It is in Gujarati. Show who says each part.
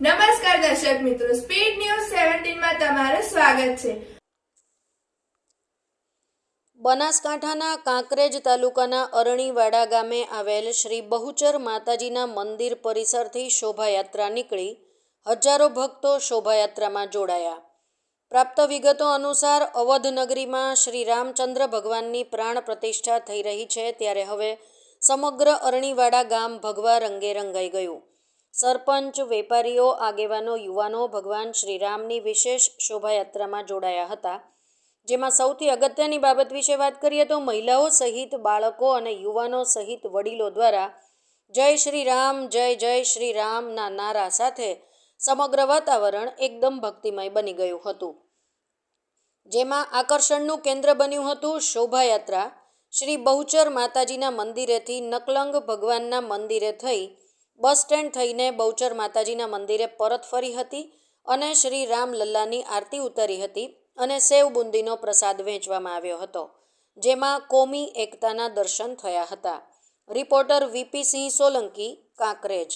Speaker 1: નમસ્કાર દર્શક મિત્રો સ્પીડ ન્યૂઝ સેવન્ટીનમાં તમારું સ્વાગત છે.
Speaker 2: બનાસકાંઠાના કાંકરેજ તાલુકાના અરણીવાડા ગામે આવેલ શ્રી બહુચર માતાજીના મંદિર પરિસરથી શોભાયાત્રા નીકળી હજારો ભક્તો શોભાયાત્રામાં જોડાયા. પ્રાપ્ત વિગતો અનુસાર અવધ નગરીમાં શ્રી રામચંદ્ર ભગવાનની પ્રાણ પ્રતિષ્ઠા થઈ રહી છે, ત્યારે હવે સમગ્ર અરણીવાડા ગામ ભગવા રંગે રંગાઈ ગયું. સરપંચ, વેપારીઓ, આગેવાનો, યુવાનો ભગવાન શ્રીરામની વિશેષ શોભાયાત્રામાં જોડાયા હતા. જેમાં સૌથી અગત્યની બાબત વિશે વાત કરીએ તો મહિલાઓ સહિત બાળકો અને યુવાનો સહિત વડીલો દ્વારા જય શ્રી રામ જય જય શ્રી રામના નારા સાથે સમગ્ર વાતાવરણ એકદમ ભક્તિમય બની ગયું હતું. જેમાં આકર્ષણનું કેન્દ્ર બન્યું હતું શોભાયાત્રા. શ્રી બહુચર માતાજીના મંદિરેથી નકલંગ ભગવાનના મંદિરે થઈ બસ સ્ટેન્ડ થઈને બહુચર માતાજીના મંદિરે પરત ફરી હતી અને શ્રી રામલલ્લાની આરતી ઉતરી હતી અને સેવ બુંદીનો પ્રસાદ વહેંચવામાં આવ્યો હતો, જેમાં કોમી એકતાના દર્શન થયા હતા. Reporter V P Singh Solanki, Kankrej.